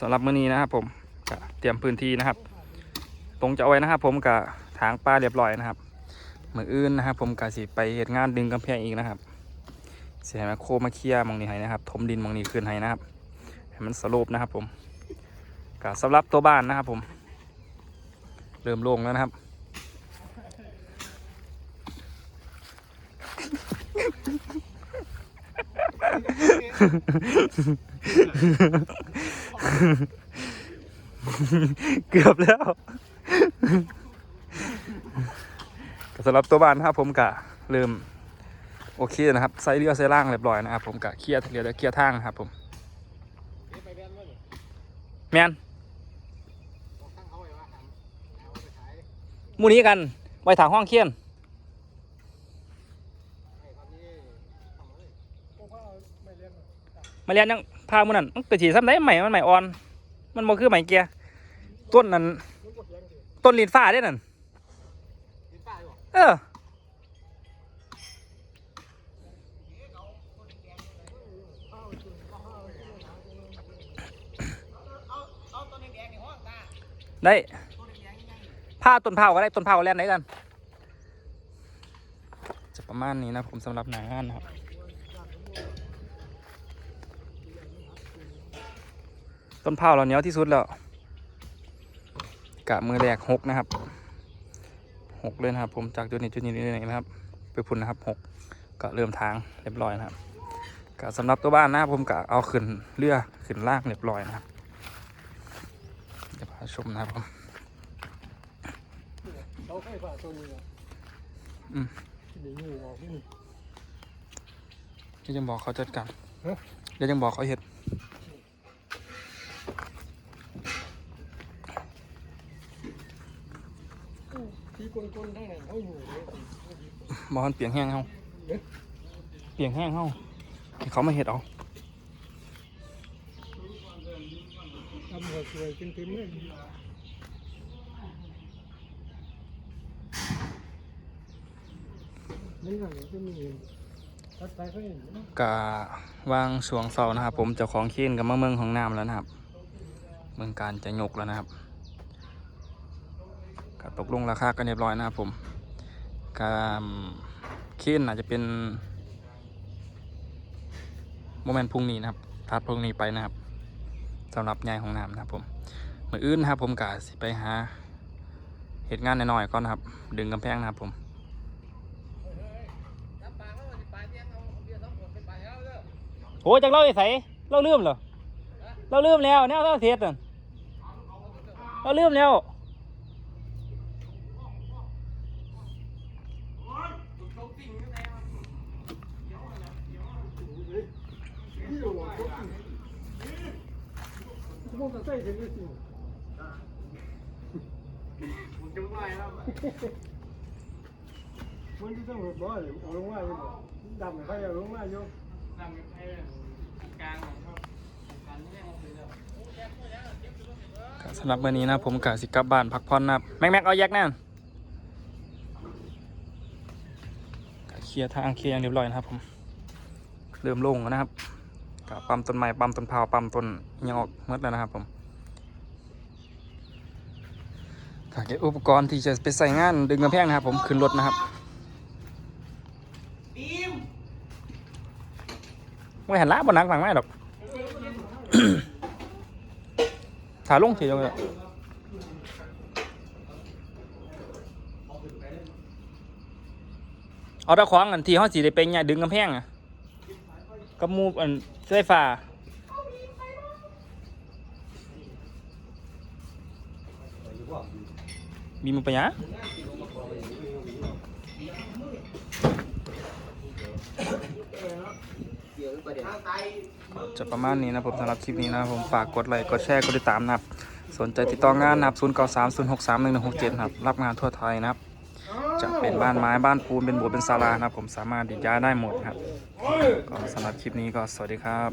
สำหรับมื้อนี้นะครับผมก็เตรียมพื้นที่นะครับ ตรงจะเอาไว้นะครับ ผมกับทางป้าเรียบร้อยนะครับมืออื่นนะครับ ผมกับสิไปเหตุงานดึงกำแพงอีกนะครับเสียมาโคมาเคลียมองนี้ให้นะครับ ถมดินมองนี้ขึ้นให้นะครับให้มันสโลปนะครับ ผมก็สำหรับตัวบ้านนะครับ ผม เริ่มโล่งแล้วนะครับ เกือบแล้วสำหรับตัวบ้านครับผมกะเริ่มโอเคนะครับใส่เรือใส่ล่างเรียบร้อยนะครับผมกะเคลียร์เรือเคลียร์ทางครับผมแมนมูนี้กันไว้ถางห้องเคียนม มาเรียนยังพามือนั่นมันกระฉีซ้ำได้ใหม่มันใหม่อ่อน มันบ่คือใหม่เกียร์ต้นนั้นต้นลินฟ้าได้นั่นเออได้ผ้าต้นเผาก็ได้ต้นเผาแล่นไหนกัน จะประมาณนี้นะผมสำหรับหนังงานนะครับ ต้นเผาเราเหนียวที่สุดแล้วกะมือแรกหกนะครับหกเลยนะครับ ผมจากจุดนี้จุดนี้จุดนี้นะครับ ไปพุ่นนะครับหกก็เริ่มทางเรียบร้อยนะครับกะสำหรับตัวบ้านนะครับผมกะเอาขึ้นเรือขึ้นล่างเรียบร้อยนะครับจะพาชมนะครับผมเขาไฟฟ้าตัวนี้อะอืมเดี๋ยวงูออกนี่เดี๋ยวจะบอกเขาจัดการฮะเดี๋ยวจะบอกเขาเห็ด ที่กลนๆทั้งนั้นเขาอยู่เลยบอกมันเปียงแห้งเขาเปียงแห้งเขาให้เขามาเห็ดเอาทำหัวสวยเต็มๆเลยนี่หนังก็มีทัดสายไฟเห็นไหมกะวางช่วงเสานะครับ ผมเจ้าของเคียนกับมาเมืองของน้ำแล้วนะครับ เมืองการจะยกแล้วนะครับ ก็ตกลงราคากันเรียบร้อยนะครับผมกาเคียนอาจจะเป็นโมเมนต์พรุ่งนี้นะครับทัดพรุ่งนี้ไปนะครับสำหรับยายของน้ำนะครับผมมืออื่นนะครับผมกะสิไปหาเหตุงานหน่อยๆก่อนนะครับ ดึงกำแพงนะครับผมโอ้จังเล่าไอ้ใสเล่าลืมเหรอเราลืมแล้วแนวเล่าเสียดเราลืมแล้ว ชั่วโมงก็ใส่ถึงเลยสิมันที่ต้องรถบ่อยเอาลงมาอยู่ดำไปเอาลงมาอยู่ก็สำหรับวันนี้นะผมกะสิกลับบ้านพักผ่อนนะครับแม็กแม็กเอาแยกแน่นเคลียร์ทางเคลียร์อย่างเรียบร้อยนะครับผมเริ่มลงแล้วนะครับ กะปั๊มต้นไม้ปั๊มต้นเผาปั๊มต้นอิหยังออกหมดแล้วนะครับผมก็เก็บอุปกรณ์ที่จะไปใส่งานดึงกระแพงนะครับ ผมขึ้นรถนะครับไม่เห็นละบนนักหลังไม่หรอกถาลงทีเดียวเลยเอาตะขวางอันที่เขาสีได้เป็นไงดึงกำแพงอะ กับมูอันไฟฟ้ามีมันไปยังก็จะประมาณนี้นะผมสำหรับคลิปนี้นะผมฝากกดไลค์กดแชร์กดติดตามนะครับ สนใจติดต่องานนะครับ 0 9 3 0 6 3 1 1 6 7 ครับ รับงานทั่วไทยนะครับ จะเป็นบ้านไม้บ้านปูนเป็นโบสถ์เป็นศาลานะครับ ผมสามารถดิย้ายได้หมดครับก็สำหรับคลิปนี้ก็สวัสดีครับ